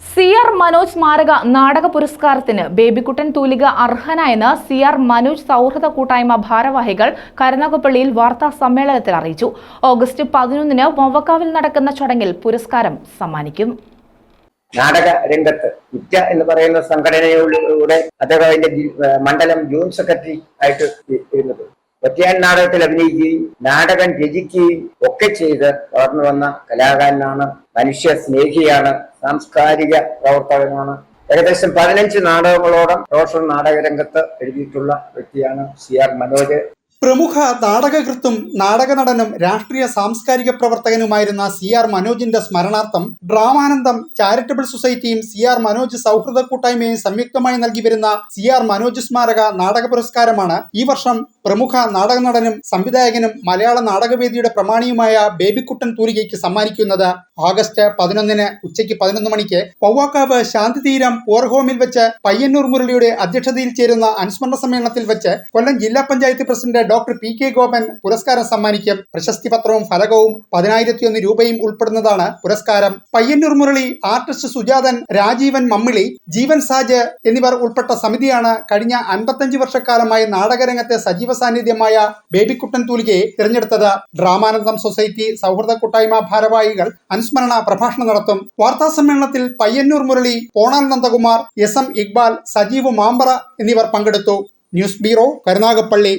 C R Manoj സ്മാരക നാടക പുരസ്കാരത്തിന് ബേബിക്കുട്ടൻ തൂലിക അർഹനായെന്ന് സി ആർ മനോജ് സൗഹൃദ കൂട്ടായ്മ ഭാരവാഹികൾ കരുനാഗപ്പള്ളിയിൽ വാർത്താ സമ്മേളനത്തിൽ അറിയിച്ചു. ഓഗസ്റ്റ് പതിനൊന്നിന് മൊവക്കാവിൽ നടക്കുന്ന ചടങ്ങിൽ പുരസ്കാരം സമ്മാനിക്കും. നാടക രംഗത്ത് ഉച്ച എന്ന് പറയുന്ന സംഘടനയിലൂടെ അദ്ദേഹം അതിന്റെ മണ്ഡലം ജൂൺ സെക്രട്ടറി ആയിട്ട് ഇരുന്നത്. ഒറ്റയാൻ നാടകത്തിൽ അഭിനയിക്കുകയും നാടകം രചിക്കുകയും ഒക്കെ ചെയ്ത് വളർന്നു വന്ന കലാകാരനാണ് മനുഷ്യ സ്നേഹിയാണ് സാംസ്കാരിക പ്രവർത്തകനാണ് ഏകദേശം പതിനഞ്ച് നാടകങ്ങളോളം നാടക രംഗത്ത് എഴുതിയിട്ടുള്ള വ്യക്തിയാണ് സി ആർ മനോജ്. പ്രമുഖ നാടകകൃത്തും നാടക നടനും രാഷ്ട്രീയ സാംസ്കാരിക പ്രവർത്തകനുമായിരുന്ന സി ആർ മനോജിന്റെ സ്മരണാർത്ഥം ഡ്രാമാനന്ദം ചാരിറ്റബിൾ സൊസൈറ്റിയും സി ആർ മനോജ് സൗഹൃദ കൂട്ടായ്മയും സംയുക്തമായി നൽകി വരുന്ന സി ആർ മനോജ് സ്മാരക നാടക പുരസ്കാരമാണ് ഈ വർഷം പ്രമുഖ നാടക നടനും സംവിധായകനും മലയാള നാടകവേദിയുടെ പ്രമാണിയുമായ ബേബിക്കുട്ടൻ തൂലികയ്ക്ക് സമ്മാനിക്കുന്നത് ഓഗസ്റ്റ് പതിനൊന്നിന് ഉച്ചയ്ക്ക് പതിനൊന്ന് മണിക്ക്. പൗവാക്കാവ് ശാന്തിതീരം പോർഹോമിൽ വെച്ച് പയ്യന്നൂർ മുരളിയുടെ അധ്യക്ഷതയിൽ ചേരുന്ന അനുസ്മരണ സമ്മേളനത്തിൽ വെച്ച് കൊല്ലം ജില്ലാ panchayat president doctor P K Gopan പുരസ്കാരം സമ്മാനിക്കും. പ്രശസ്തി പത്രവും ഫലകവും പതിനായിരത്തിയൊന്ന് രൂപയും ഉൾപ്പെടുന്നതാണ് പുരസ്കാരം. പയ്യന്നൂർ മുരളി ആർട്ടിസ്റ്റ് സുജാതൻ രാജീവൻ മമ്മിളി ജീവൻ സാജ് എന്നിവർ ഉൾപ്പെട്ട സമിതിയാണ് കഴിഞ്ഞ അൻപത്തഞ്ച് വർഷക്കാലമായി നാടകരംഗത്തെ സജീവ സാന്നിധ്യമായ ബേബിക്കുട്ടൻ തൂലികയെ തിരഞ്ഞെടുത്തത് ഡ്രാമാനന്ദം സൊസൈറ്റി സൗഹൃദ കൂട്ടായ്മ ഭാരവാഹികൾ അനുസ്മരണ പ്രഭാഷണം നടത്തും. വാർത്താ സമ്മേളനത്തിൽ പയ്യന്നൂർ മുരളി പോണാൽ നന്ദകുമാർ എസ് എം ഇക്ബാൽ സജീവ് മാമ്പറ എന്നിവർ പങ്കെടുത്തു. News bureau Karunagappally.